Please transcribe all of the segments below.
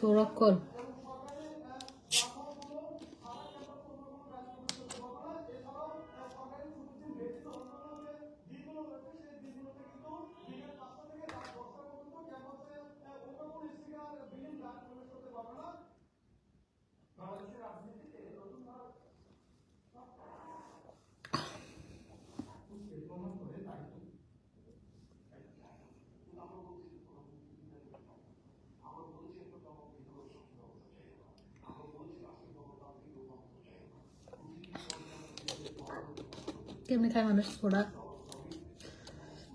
সোরাক্কল কেমনি খায় মানুষ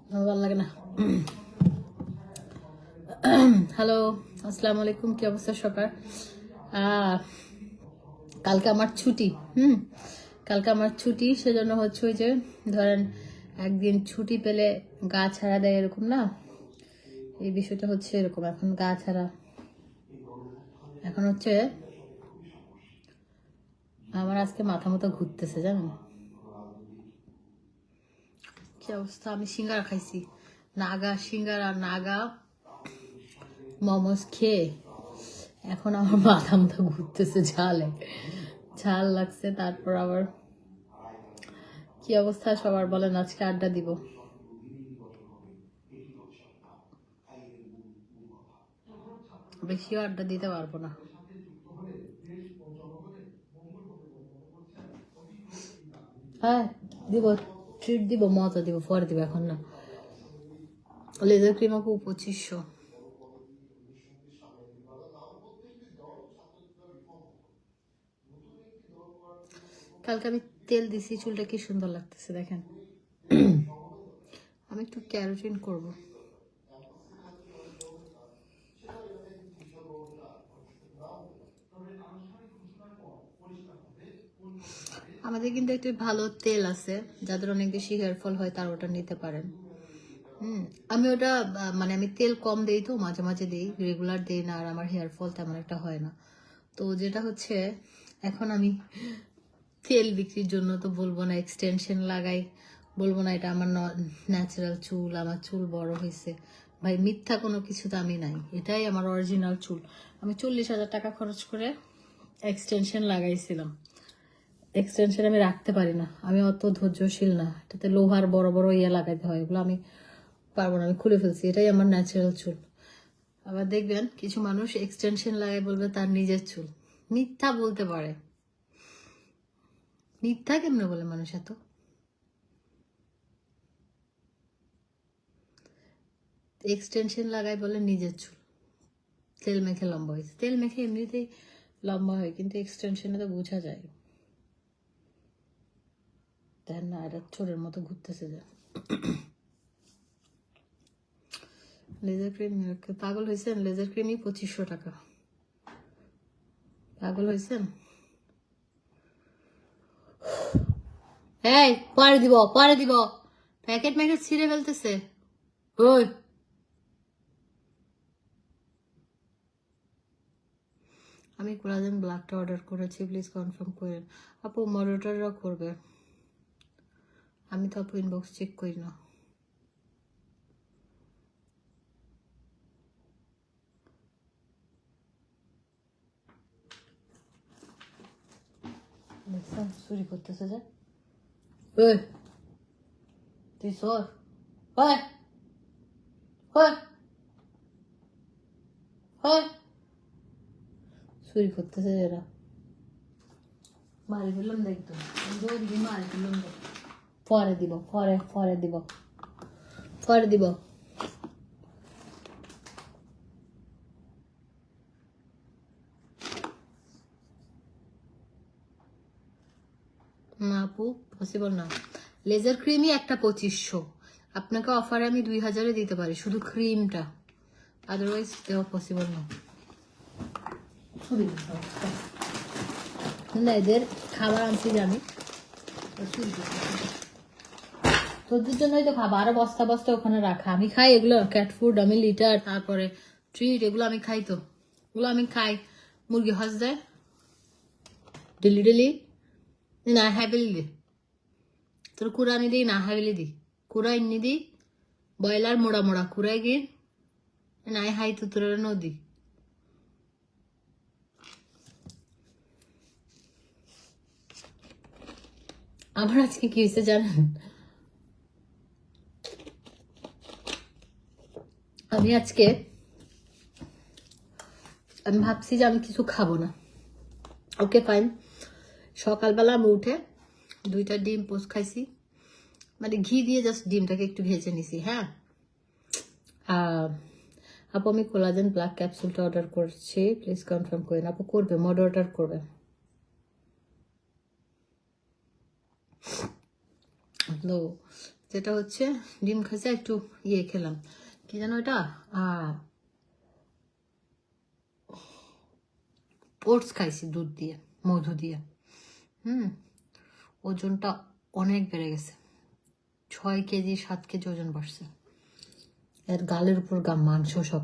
আমার ভালো লাগে না। হ্যালো আসসালামু আলাইকুম, কি অবস্থা সবার? কালকে আমার ছুটি, হুম? কালকে আমার ছুটি, সেজন্য হচ্ছে ওই যে, ধরেন একদিন ছুটি পেলে গা ছাড়া দেয় এরকম না? এই বিষয়টা হচ্ছে এরকম, এখন গা ছাড়া। এখন হচ্ছে আমার আজকে মাথা মতো ঘুরতেছে, জানেন? কি অবস্থা? আমি সিঙ্গারা খাইছি। নাগা সিঙ্গারা, নাগা, মোমোস খেয়ে এখন আমার মাথা মতো ঘুরতেছে ঝালে। ঝাল লাগছে, তারপর আবার কি অবস্থা? সবার বলেন, আজকে আড্ডা দিব। বেশিও আড্ডা দিতে পারব না। হ্যাঁ দিব। ট্রিট দিব মজা দিব পরে দিব এখন না লেজার ক্রিম আপু পঁচিশশো কালকে আমি তেল দিছি চুলটা কি সুন্দর লাগতেছে দেখেন আমি একটু ক্যারোটিন করব আমাদের কিন্তু একটি ভালো তেল আছে, যাদের অনেক বেশি হেয়ার ফল হয় তারা ওটা নিতে পারেন। হুম, আমি ওটা মানে আমি তেল কম দেই তো, মাঝে মাঝে দিই রেগুলার দিই না, আর আমার হেয়ার ফল তেমন একটা হয় না। তো যেটা হচ্ছে, এখন আমি তেল বিক্রির জন্য তো বলব না এক্সটেনশন লাগাই, বলব না এটা আমার ন্যাচারাল চুল, আমার চুল বড় হয়েছে। ভাই, মিথ্যা কোনো কিছু আমি নাই, এটাই আমার অরিজিনাল চুল। আমি চল্লিশ হাজার টাকা খরচ করে এক্সটেনশন লাগাইছিলাম। এক্সটেনশন আমি রাখতে পারি না। আমি অত ধৈর্যশীল না। এটাতে লোহার বড় বড় ইয়ে লাগাইতে হয়। এগুলো আমি পারব না। আমি খুলে ফেলছি। এটাই আমার ন্যাচারাল চুল। আবার দেখবেন, কিছু মানুষ এক্সটেনশন লাগাই বলবে, তার নিজের চুল। মিথ্যা বলতে পারে। মিথ্যা কেমনে বলে মানুষ এত? এক্সটেনশন লাগাই বলে নিজের চুল। তেল মেখে লম্বা হয়েছে। তেল মেখে এমনিতেই লম্বা হয়, কিন্তু এক্সটেনশনে তো বোঝা যায়। দেখেন না, এটা চোরের মতো ঘুরতেছে যা। লেজার ক্রিম পাগল হয়েছেন? লেজার ক্রিমই পঁচিশশো টাকা। পাগল হয়েছেন? এই, পরে দিব পরে দিব। প্যাকেট ম্যাকেট ছিঁড়ে ফেলতেছে। ওই। আমি কোলাজেন ব্ল্যাকটা অর্ডার করেছি প্লিজ কনফার্ম করেন। আপু মডারেটররা করবে। আমি তো আপু ইনবক্স চেক করি না। দেখছেন চুরি করতেছে যে। ওই তুই সর। হয়। হয়। হয়। চুরি করতেছে এরা মারি ফেললাম দেখতো দিয়ে মারি ফেললাম দেখ। পরে দিব, পরে পরে দিব। পরে দিব। না আপু পসিবল না। লেজার ক্রিমই একটা পঁচিশশো। আপনাকে অফারে আমি দুই হাজারে দিতে পারি, শুধু ক্রিমটা আদারওয়াইজ দেওয়া পসিবল না। না, এদের খাবার আনছি আমি। তোদের জন্যই তো খাব। আরও বস্তা বস্তা ওখানে রাখা। আমি খাই এগুলো ক্যাট ফুড আমি লিটার তারপরে ট্রিট এগুলো আমি খাই তো। এগুলো আমি খাই। মুরগি হস দেয়। Daily daily. না হ্যাভেলি দি। তোর কুরানি দিই না হ্যাভেলি দি। কুড়া এমনি দিই ব্রয়লার মোড়া মোড়া। কুরাই গিয়ে নাই হাই তো তোর নদী আমার আজকে কি হয়েছে জানেন? আমি আজকে, আমি ভাবছি যে আমি কিছু খাব না। ওকে ফাইন সকালবেলা আমি উঠে দুইটা ডিম পোস্ট খাইছি। মানে ঘি দিয়ে জাস্ট ডিমটাকে একটু ভেজে নিছি হ্যাঁ? আপু, আমি কোলাজেন ব্ল্যাক ক্যাপসুলটা অর্ডার করছি। প্লিজ কনফার্ম করেন আপু করবে মড অর্ডার করবে। তো, যেটা হচ্ছে, ডিম খাইছে, একটু ইয়ে খেলাম। কি জানো এটা ওটস খাইছি দুধ দিয়ে, মধু দিয়ে। হুম, ওজনটা অনেক বেড়ে গেছে। ছয় কেজি, সাত কেজি ওজন বাড়ছে। এর গালের উপর গা, মাংস সব।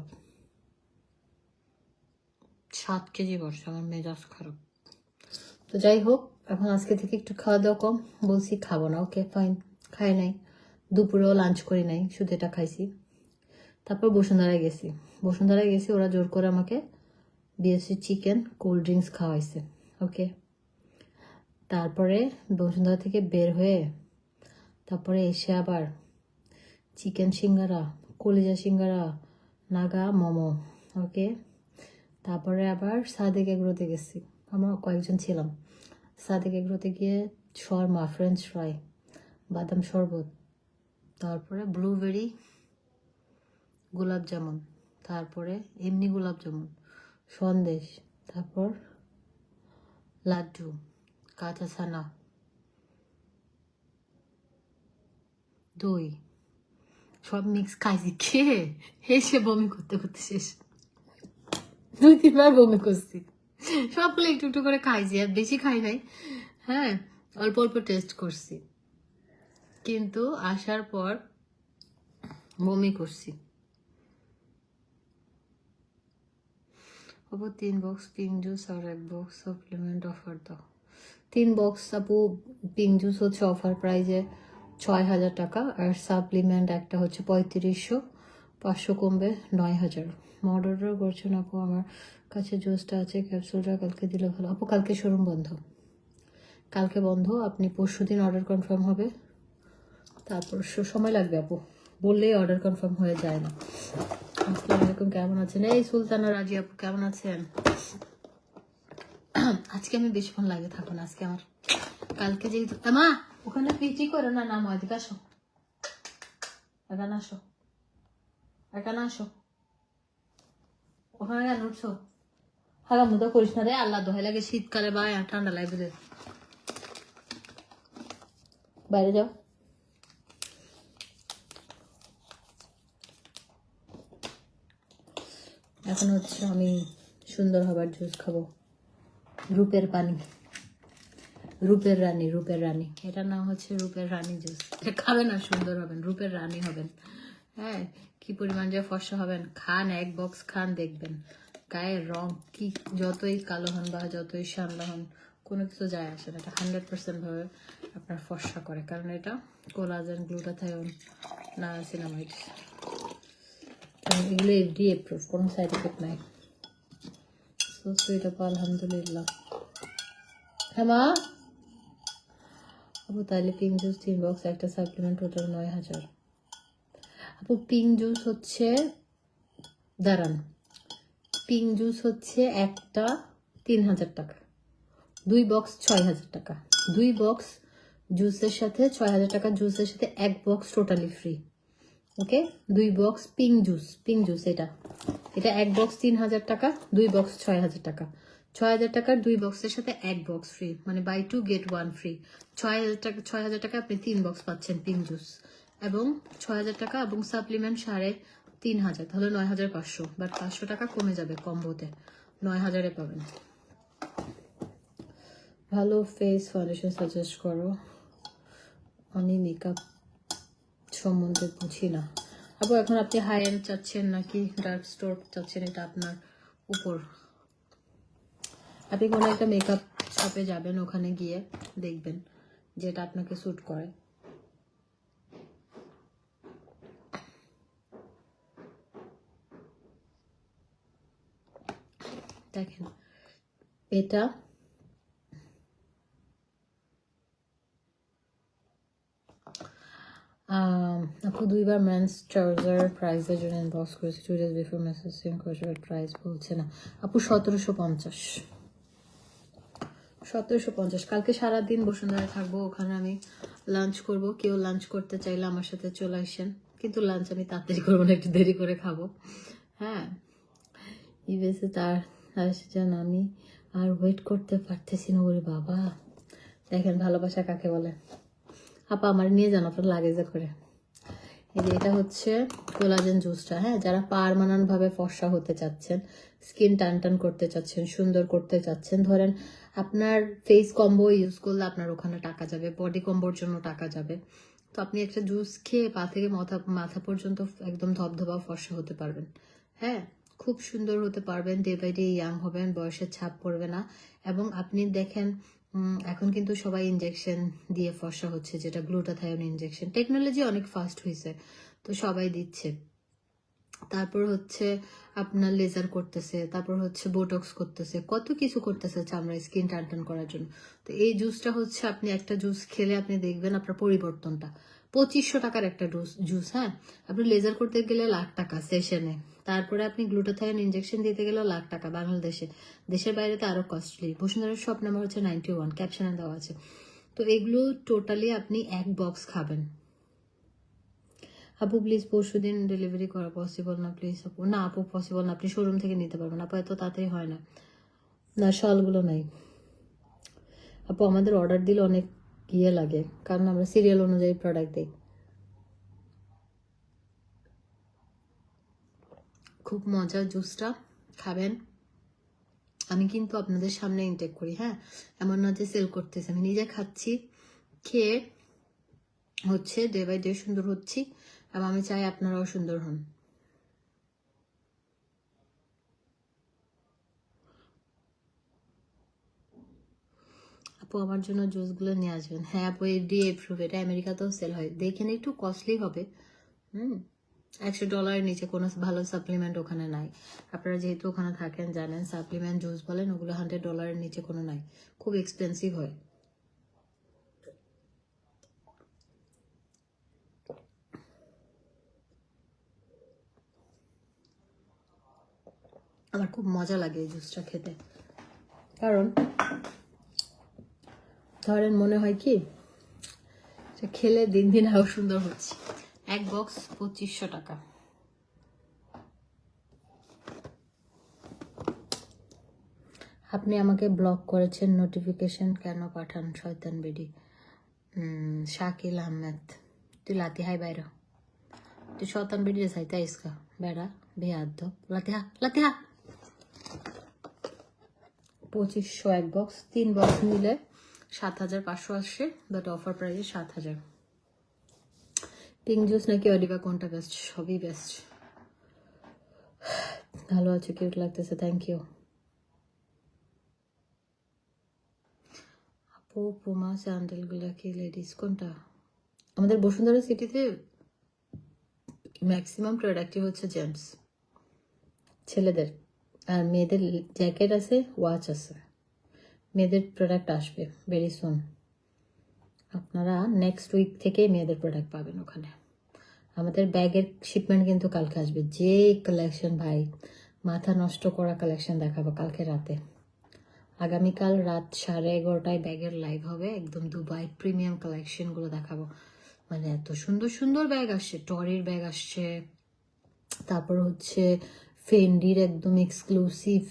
সাত কেজি বাড়ছে, আমার মেজাজ খারাপ। তো যাই হোক, এখন আজকে থেকে একটু খাওয়া দাওয়া কম। বলছি খাব না, ওকে ফাইন খাই নাই। দুপুরেও লাঞ্চ করি নাই, শুধু এটা খাইছি। তারপর বসুন্ধরায় গেছি। বসুন্ধরায় গেছি, ওরা জোর করে আমাকে বিএসসি চিকেন, কোল্ড ড্রিঙ্কস খাওয়াইছে, ওকে? তারপরে বসুন্ধরা থেকে বের হয়ে, তারপরে এসে আবার চিকেন সিঙ্গারা, কলিজা সিঙ্গারা, নাগা, মোমো, ওকে? তারপরে আবার সাদেক এগুলোতে গেছি। আমরা কয়েকজন ছিলাম। সাদেক এগুলোতে গিয়ে শর্মা, ফ্রেঞ্চ ফ্রাই, বাদাম শরবত, তারপরে ব্লুবেরি গোলাপ জামুন তারপরে এমনি গোলাপ জামুন সন্দেশ, তারপর লাড্ডু, কাঁচা ছানা, দই, সব মিক্স খাইছি। খেয়ে হেসে বমি করতে করতে শেষ। দুই তিনবার বমি করছি। সবগুলো একটু একটু করে খাইছি, আর বেশি খাই নাই। হ্যাঁ অল্প অল্প টেস্ট করছি। কিন্তু আসার পর বমি করছি। আপু তিন বক্স পিঙ্ক জুস আর এক বক্স সাপ্লিমেন্ট অফার দাও তিন বক্স আপু পিঙ্ক জুস হচ্ছে অফার প্রাইজে ছয় হাজার টাকা আর সাপ্লিমেন্ট একটা হচ্ছে পঁয়ত্রিশশো, পাঁচশো কমবে নয় হাজার। অর্ডারও করছেন আপু, আমার কাছে জুসটা আছে ক্যাপসুলটা কালকে দিলে ভালো। আপু, কালকে শোরুম বন্ধ। কালকে বন্ধ, আপনি পরশু দিন অর্ডার কনফার্ম হবে। তারপর সময় লাগবে, আপু। বললেই অর্ডার কনফার্ম হয়ে যায় না। আসসালামু কেমন আছেন? এই সুলতানা রাজি আপু, কেমন আছেন? আজকে আমি বেশিক্ষণ লাগে থাকুন আজকে আমার কালকে মা, ওখানে পিচি করে না, নাম আসো। এখানে আসো। আসো। ওখানে কেন উঠছো? হাগা মুদা করিস না রে, আল্লাহ দোহাই লাগে শীতকালে বা ঠান্ডা লাগবে। বাইরে যাও। এখন হচ্ছে আমি সুন্দর হবার জুস খাব। রূপের পানি। রূপের রানী রূপের রানী। এটা নাম হচ্ছে রূপের রানী জুস খাবেন না সুন্দর হবেন, রূপের রানী হবেন। হ্যাঁ কি পরিমাণ যে ফর্সা হবেন। খান, এক বক্স খান, দেখবেন। গায়ের রং, কি যতই কালো হন বা যতই শ্যামলা হন, কোনো কিছু যায় আসে না। এটা হান্ড্রেড পার্সেন্ট ভাবে আপনার ফর্সা করে। কারণ এটা কোলাজেন গ্লুটাথায়ন না সিনামাইড এগুলো এফডি এপ্রুভ কোনো সাইড এফেক্ট নাই। সো সুইট আলহামদুলিল্লাহ। হ্যাঁ মা আপু তাহলে পিঙ্ক জুস তিন বক্স একটা সাপ্লিমেন্ট টোটাল নয় হাজার। আপু পিঙ্ক জুস হচ্ছে, দাঁড়ান। পিঙ্ক জুস হচ্ছে একটা তিন হাজার টাকা। দুই বক্স ছয় হাজার টাকা। দুই বক্স জুসের সাথে, ছয় হাজার টাকা জুসের সাথে এক বক্স টোটালি ফ্রি ওকে? দুই box pink juice pink juice এটা। এটা এক বক্স তিন হাজার টাকা, দুই বক্স ছয় হাজার টাকা। ছয় হাজার টাকার দুই বক্সের সাথে এক বক্স ফ্রি মানে buy two get one free ছয় হাজার টাকা, ছয় হাজার টাকা আপনি তিন বক্স পাচ্ছেন পিঙ্ক জুস এবং ছয় হাজার টাকা এবং সাপ্লিমেন্ট সাড়ে তিন হাজার, তাহলে নয় হাজার পাঁচশো। বাট পাঁচশো টাকা কমে যাবে কম্বোতে। নয় হাজারে পাবেন। ভালো ফেস ফাউন্ডেশন সাজেস্ট করো। অনি মেকআপ সম্বন্ধে বুঝি না। আপু এখন আপনি হাই এন্ড চাচ্ছেন নাকি ডার্ক স্টোর চাচ্ছেন? এটা আপনার উপর। আপনি কোনো একটা মেকআপ শপে যাবেন, ওখানে গিয়ে দেখবেন যেটা আপনাকে স্যুট করে। দেখেন, এটা আপু দুইবার মেন্স ট্রাউজার প্রাইসের জন্য ইনবক্স করেছে টু ডেজ বিফোর মেসেজ করেছে প্রাইস বলছে না। আপু, সতেরোশো পঞ্চাশ। সতেরোশো পঞ্চাশ। কালকে সারাদিন বসুন্ধরায় থাকব, ওখানে আমি লাঞ্চ করব। কেউ লাঞ্চ করতে চাইলে আমার সাথে চলে আসেন। কিন্তু লাঞ্চ আমি তাড়াতাড়ি করব না, একটু দেরি করে খাব। হ্যাঁ। ইউএসএ তার যেন আমি আর ওয়েট করতে পারতেছি না, ওরে বাবা। দেখেন ভালোবাসা কাকে বলে? আপা আমার নিয়ে যান, আপনার লাগেজে করে। এই যে এটা হচ্ছে কোলাজেন জুসটা হ্যাঁ? যারা পারমানেন্ট ভাবে ফর্সা হতে চাচ্ছেন স্কিন টান টান করতে চাচ্ছেন, সুন্দর করতে চাচ্ছেন, ধরেন আপনার ফেস কম্বো ইউজ করলে আপনার ওখানে টাকা যাবে বডি কম্বোর জন্য টাকা যাবে। তো আপনি একটা জুস খেয়ে পা থেকে মাথা মাথা পর্যন্ত একদম ধবধবা ফর্সা হতে পারবেন হ্যাঁ? খুব সুন্দর হতে পারবেন ডে বাই ডে ইয়াং হবেন, বয়সের ছাপ পড়বে না। এবং আপনি দেখেন এখন কিন্তু সবাই ইনজেকশন দিয়ে ফর্সা হচ্ছে, যেটা গ্লুটাথায়ন ইনজেকশন টেকনোলজি অনেক ফাস্ট হয়েছে তো সবাই দিচ্ছে। তারপর হচ্ছে আপনার লেজার করতেছে, তারপর হচ্ছে বোটক্স করতেছে, কত কিছু করতেছে চামড়ায় স্কিন টান টান করার জন্য। তো এই জুসটা হচ্ছে আপনি একটা জুস খেলে আপনি দেখবেন আপনার পরিবর্তনটা। পঁচিশশো টাকার একটা জুস হ্যাঁ? আপনি লেজার করতে গেলে লাখ টাকা সেশনে তারপরে আপনি গ্লুটোথায়ন ইনজেকশন দিতে গেলেও লাখ টাকা বাংলাদেশে। দেশের বাইরে তো আরও কস্টলি বসুন্ধরার সব নাম্বার হচ্ছে নাইনটি ওয়ান ক্যাপশনে দেওয়া আছে। তো এগুলো টোটালি আপনি এক বক্স খাবেন। আপু প্লিজ পরশু দিন ডেলিভারি করা পসিবল না? প্লিজ আপু, না আপু পসিবল না। আপনি শোরুম থেকে নিতে পারবেন। আপু, এত তাড়াতাড়ি হয় না। না, শলগুলো নাই। আপু, আমাদের অর্ডার দিলে অনেক ইয়ে লাগে। কারণ আমরা সিরিয়াল অনুযায়ী প্রোডাক্ট দিই। খুব মজার জুসটা খাবেন। আমি কিন্তু আপনাদের সামনে ইনটেক করি হ্যাঁ? এমন না যে সেল করতেছে। আমি নিজে খাচ্ছি, খেয়ে হচ্ছে ডে বাই ডে সুন্দর হচ্ছি। এবং আমি চাই আপনারাও সুন্দর হন। আপু আমার জন্য জুসগুলো নিয়ে আসবেন। হ্যাঁ আপু এফডিএ এপ্রুভ এটা আমেরিকাতেও সেল হয়। দেখেন, একটু কস্টলি হবে। হুম, একশো ডলারের নিচে কোনো ভালো সাপ্লিমেন্ট ওখানে নাই। আপনারা যেহেতু ওখানে থাকেন, জানেন সাপ্লিমেন্ট জুস বলেন, ওগুলো হান্ড্রেড ডলারের নিচে কোনো নাই। খুব এক্সপেন্সিভ হয়। আমার খুব মজা লাগে এই জুসটা খেতে। কারণ ধরেন মনে হয় কি? খেলে দিন দিন আরও সুন্দর হচ্ছে। এক বক্স পঁচিশশো টাকা। আপনি আমাকে ব্লক করেছেন নোটিফিকেশন কেন পাঠান শয়তান বেডি? শাকিল আহমেদ। তুই লাতি হাই বাইর তুই শয়তান বেডি চাইতে আইসকা বেড়া, বেয়াদ্দ। লাতিহা লাতিহা পঁচিশশো এক বক্স, তিন বক্স নিলে সাত হাজার পাঁচশো আসছে বাট অফার প্রাইসে সাত হাজার। পিঙ্ক জুস নাকি অডিবা, কোনটা বেস্ট সবই বেস্ট ভালো আছে কিউট লাগতেছে থ্যাংক ইউ আপু, পুমা স্যান্ডেলগুলো কি লেডিস কোনটা? আমাদের বসুন্ধরা সিটিতে ম্যাক্সিমাম প্রোডাক্টই হচ্ছে জেন্টস ছেলেদের। আর মেয়েদের জ্যাকেট আছে ওয়াচ আছে। মেয়েদের প্রোডাক্ট আসবে ভেরি সুন আপনারা নেক্সট উইক থেকে মেয়েদের প্রোডাক্ট পাবেন ওখানে। আমাদের ব্যাগের শিপমেন্ট কিন্তু কালকে আসবে। যে কালেকশন ভাই, মাথা নষ্ট করা কালেকশন দেখাবো কালকে রাতে। আগামীকাল রাত সাড়ে এগারোটায় ব্যাগের লাইভ হবে, একদম দুবাই প্রিমিয়াম কালেকশনগুলো দেখাবো। মানে এত সুন্দর সুন্দর ব্যাগ আসছে টরির ব্যাগ আসছে, তারপর হচ্ছে ফেন্ডির একদম এক্সক্লুসিভ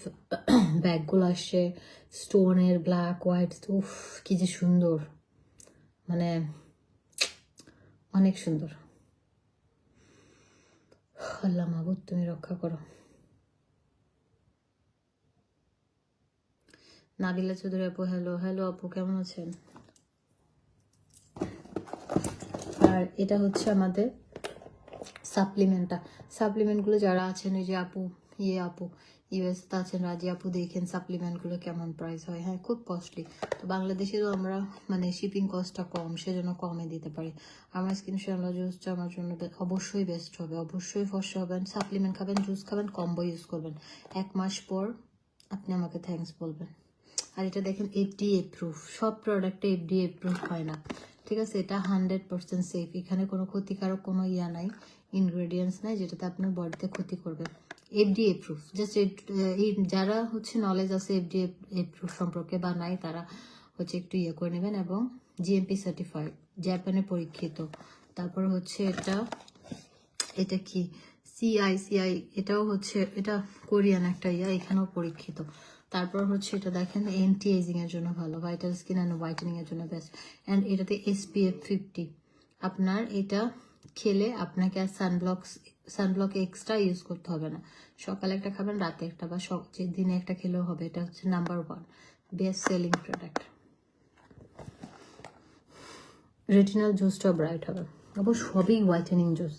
ব্যাগগুলো আসছে স্টোনের ব্ল্যাক হোয়াইট উফ, কি যে সুন্দর। মানে অনেক সুন্দর। আল্লাহ মাহবুদ তুমি রক্ষা করো। নাবিলা চৌধুরী আপু হ্যালো হ্যালো আপু, কেমন আছেন? আর এটা হচ্ছে আমাদের সাপ্লিমেন্টটা সাপ্লিমেন্টগুলো যারা আছেন, এই যে আপু ইয়ে আপু ইউএস আছেন, রাজি আপু, দেখেন সাপ্লিমেন্টগুলো কেমন প্রাইস হয়। হ্যাঁ খুব কস্টলি তো বাংলাদেশে তো আমরা মানে শিপিং কস্টটা কম, সেজন্য কমে দিতে পারি। আমার স্কিন শ্যামলা জুসটা আমার জন্য অবশ্যই বেস্ট হবে। অবশ্যই ফর্সা হবেন সাপ্লিমেন্ট খাবেন জুস খাবেন কম্বো ইউজ করবেন। এক মাস পর আপনি আমাকে থ্যাঙ্কস বলবেন। আর এটা দেখেন এফডিএ প্রুফ সব প্রোডাক্টে এফডিএ প্রুফ হয় না। ঠিক আছে? এটা হান্ড্রেড পার্সেন্ট সেফ এখানে কোনো ক্ষতিকারক কোনো ইয়া নাই ইনগ্রেডিয়েন্টস নাই, যেটাতে আপনার বডিতে ক্ষতি করবে। এফডি প্রুফ জাস্ট এই যারা হচ্ছে নলেজ আছে এফডিএ প্রুফ সম্পর্কে বা নাই, তারা হচ্ছে একটু ইয়ে করে নেবেন এবং জিএমপি সার্টিফাইড জাপানে পরীক্ষিত। তারপর হচ্ছে এটা এটা কি? সিআই সিআই এটাও হচ্ছে, এটা কোরিয়ান একটা ইয়া, এখানেও পরীক্ষিত। তারপর হচ্ছে এটা দেখেন এন্টি এর জন্য ভালো ভাইটাল স্কিন অ্যান্ড হোয়াইটেনিং এর জন্য বেস্ট অ্যান্ড এটাতে এসপিএফ ফিফটি আপনার এটা খেলে আপনাকে আর সানব্লক সানব্লক এক্সট্রা ইউজ করতে হবে না। সকালে একটা খাবেন, রাতে একটা, বা যে দিনে একটা খেলেও হবে, এটা হচ্ছে number one best selling product retinal জুসটা ব্রাইট হবে। অবশ্য সবই হোয়াইটেনিং জুস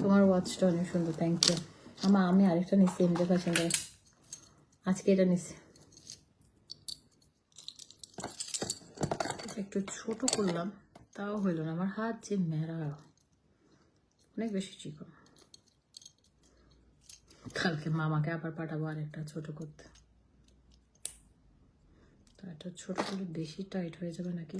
তোমার ওয়াচটা অনেক সুন্দর থ্যাংক ইউ আমার আমি আরেকটা নিচ্ছি এমনি করে আজকে এটা এটা একটু ছোট করলাম, তাও হইল না। আমার হাত যে মেরা অনেক বেশি চিকন। কালকে মামাকে আবার পাঠাবো আরেকটা ছোট করতে। এটা ছোট করলে বেশি টাইট হয়ে যাবে নাকি।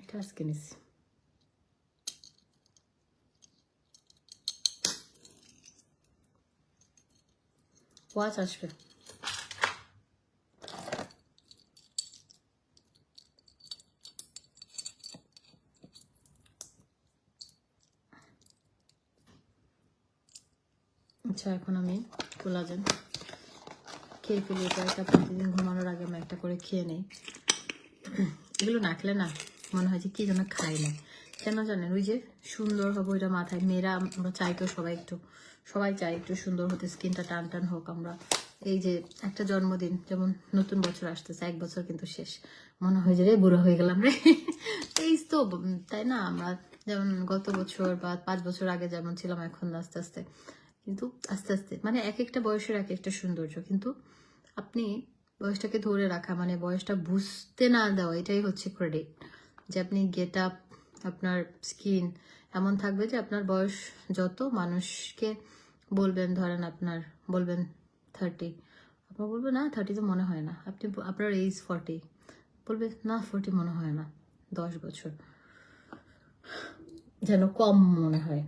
এটা আজকে নিচ্ছি ওয়াচ আসবে আচ্ছা এখন আমি কোলাজেন খেয়ে ফেলি, এটা একটা প্রতিদিন ঘুমানোর আগে আমি একটা করে খেয়ে নেই। এগুলো না খেলে না মনে হয় যে কি যেন খাই না। কেন জানেন ওই যে সুন্দর হবে, ওইটা মাথায় মেয়েরা আমরা চাই তো সবাই একটু। সবাই চাই একটু সুন্দর হতে, স্কিনটা টান টান হোক আমরা। এই যে একটা জন্মদিন, যেমন নতুন বছর আসতেছে, এক বছর কিন্তু শেষ। মনে হয় যে রে, বুড়ো হয়ে গেলাম রে। এই তো, তাই না? আমরা যেমন গত বছর বা পাঁচ বছর আগে যেমন ছিলাম, এখন আস্তে আস্তে। কিন্তু আস্তে আস্তে মানে এক একটা বয়সের এক একটা সৌন্দর্য। কিন্তু আপনি বয়সটাকে ধরে রাখা মানে বয়সটা বুঝতে না দেওয়া, এটাই হচ্ছে ক্রেডিট যে আপনি গেট আপ আপনার স্কিন এমন থাকবে যে আপনার বয়স যত মানুষকে বলবেন, ধরেন আপনার, বলবেন থার্টি আপনার বলবেন না থার্টি তো মনে হয় না। আপনি আপনার এইজ ফর্টি বলবে, না ফর্টি মনে হয় না। দশ বছর। যেন কম মনে হয়।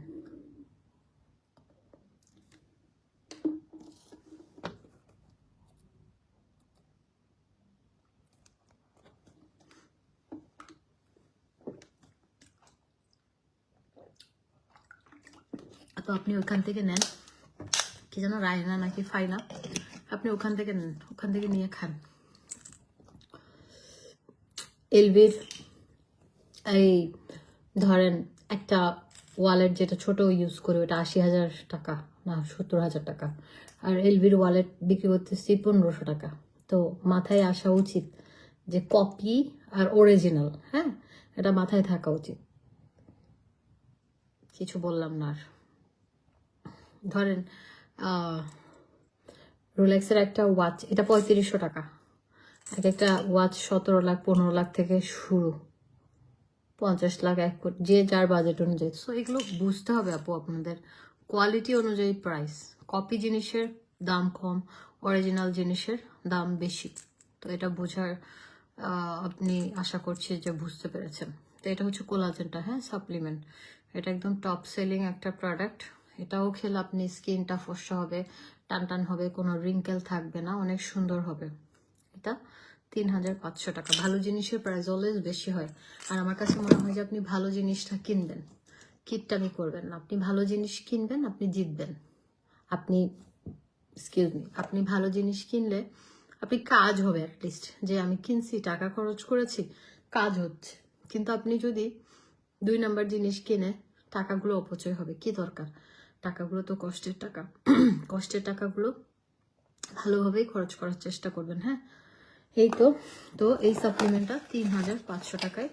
তো আপনি ওখান থেকে নেন। কি যেন রায়না নাকি ফাইনা? আপনি ওখান থেকে নেন, ওখান থেকে নিয়ে খান। এলবির এই ধরেন একটা ওয়ালেট যেটা ছোট ইউজ করে, ওটা আশি হাজার টাকা না সত্তর হাজার টাকা। আর এলবির ওয়ালেট বিক্রি করতেছি পনেরোশো টাকা। তো মাথায় আসা উচিত যে কপি আর অরিজিনাল হ্যাঁ? এটা মাথায় থাকা উচিত। কিছু বললাম না আর। ধরেন রোলেক্সের একটা ওয়াচ এটা পঁয়ত্রিশশো টাকা। এক একটা ওয়াচ সতেরো লাখ, পনেরো লাখ থেকে শুরু। পঞ্চাশ লাখ, এক কোটি, যে যার বাজেট অনুযায়ী। সো এগুলো বুঝতে হবে আপু আপনাদের। কোয়ালিটি অনুযায়ী প্রাইস কপি জিনিসের দাম কম অরিজিনাল জিনিসের দাম বেশি। তো এটা বোঝার আপনি আশা করছি যে বুঝতে পেরেছেন। তো এটা হচ্ছে কোলাজেনটা হ্যাঁ সাপ্লিমেন্ট এটা একদম টপ সেলিং একটা প্রোডাক্ট এটাও খেলে আপনি স্কিনটা ফর্সা হবে টান টান হবে, কোনো রিঙ্কেল থাকবে না, অনেক সুন্দর হবে। এটা তিন হাজার পাঁচশো টাকা। ভালো জিনিসের প্রাইস অলওয়েজ বেশি হয়। আর আমার কাছে মনে হয় যে আপনি ভালো জিনিসটা কিনবেন। কিটটামি করবেন না। আপনি ভালো জিনিস কিনবেন, আপনি জিতবেন। আপনি মি আপনি ভালো জিনিস কিনলে আপনি কাজ হবে অ্যাটলিস্ট যে আমি কিনছি, টাকা খরচ করেছি, কাজ হচ্ছে। কিন্তু আপনি যদি দুই নাম্বার জিনিস কিনে, টাকাগুলো অপচয় হবে। কি দরকার? টাকাগুলো তো কষ্টের টাকা। কষ্টের টাকাগুলো ভালোভাবেই খরচ করার চেষ্টা করবেন হ্যাঁ? এই তো তো এই সাপ্লিমেন্টটা তিন হাজার পাঁচশো টাকায়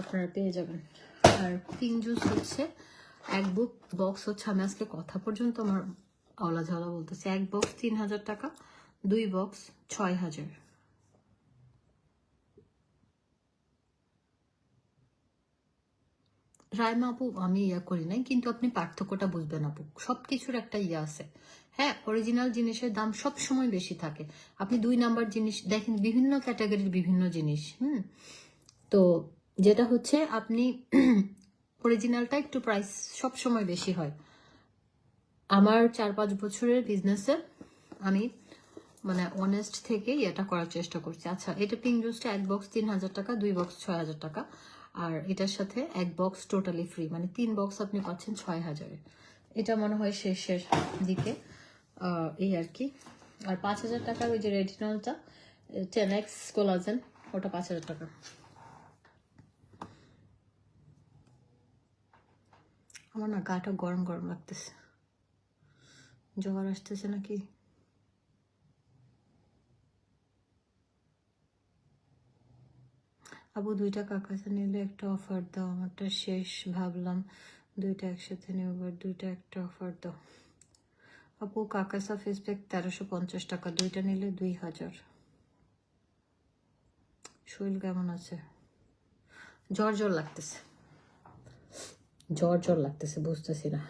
আপনারা পেয়ে যাবেন। আর তিন জুস হচ্ছে, এক বুক বক্স হচ্ছে, আমি আজকে কথা পর্যন্ত আমার আওলা ঝাওলা বলতেছে। এক বক্স তিন হাজার টাকা, দুই বক্স ছয় হাজার। রায়মা আপু আমি ইয়া করি নাই, কিন্তু আপনি পার্থক্যটা বুঝবেন আপু। সব কিছুর একটা ইয়ে আছে। হ্যাঁ অরিজিনাল জিনিসের দাম সব সময় বেশি থাকে। আপনি দুই নাম্বার জিনিস, দেখেন বিভিন্ন ক্যাটাগরির বিভিন্ন জিনিস, হুম? তো যেটা হচ্ছে, আপনি অরিজিনালটা একটু প্রাইস সব সময় বেশি হয়। আমার চার পাঁচ বছরের বিজনেসে আমি মানে অনেস্ট থেকেই এটা করার চেষ্টা করছি। আচ্ছা এটা পিঙ্ক জুসটা এক বক্স তিন হাজার টাকা, দুই বক্স ছয় হাজার টাকা। আর এটার সাথে এক বক্স টোটালি ফ্রি মানে তিন বক্স আপনি পাচ্ছেন ছয় হাজারে। এটা মনে হয় শেষের দিকে এই আর কি। আর পাঁচ হাজার টাকার ওই যে রেটিনলটা টেন এক্স কোলাজেন ওটা পাঁচ হাজার টাকা। আমার না গাটা গরম গরম লাগতেছে। জ্বর আসতেছে নাকি? আবু দুইটা কাকাসা নিলে একটা অফার দাও, আমারটা শেষ, ভাবলাম দুইটা একসাথে নেব দুইটা একটা অফার দাও। আপু কাকাসা ফেস প্যাক তেরোশো পঞ্চাশ টাকা, দুইটা নিলে দুই হাজার। শরীর কেমন আছে? জ্বর জ্বর লাগতেছে। জ্বর জ্বর লাগতেছে, বুঝতেছি না।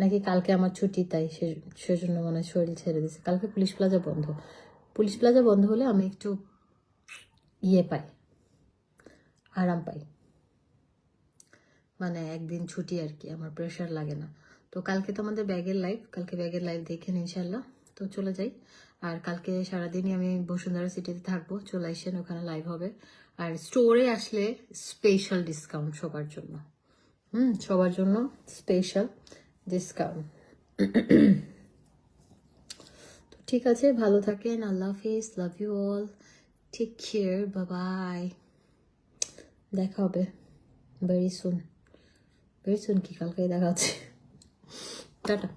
নাকি কালকে আমার ছুটি, তাই সে- সেজন্য মনে শরীর ছেড়ে দিছে। কালকে পুলিশ প্লাজা বন্ধ। পুলিশ প্লাজা বন্ধ হলে আমি একটু ইয়ে পাই। আরাম পাই। মানে একদিন ছুটি আর কি, আমার প্রেশার লাগে না। তো কালকে তো আমাদের ব্যাগের লাইভ কালকে ব্যাগের লাইভ দেখেন ইনশাল্লাহ তো চলে যাই। আর কালকে সারাদিনই আমি বসুন্ধরা সিটিতে থাকব, চলে আসেন, ওখানে লাইভ হবে। আর স্টোরে আসলে স্পেশাল ডিসকাউন্ট সবার জন্য। হুম, সবার জন্য স্পেশাল ডিসকাউন্ট তো ঠিক আছে, ভালো থাকেন, আল্লাহ হাফিজ love you all take care bye দেখা হবে। ভেরি সুন ভেরি সুন কি? কালকেই দেখা হচ্ছে। টাটা।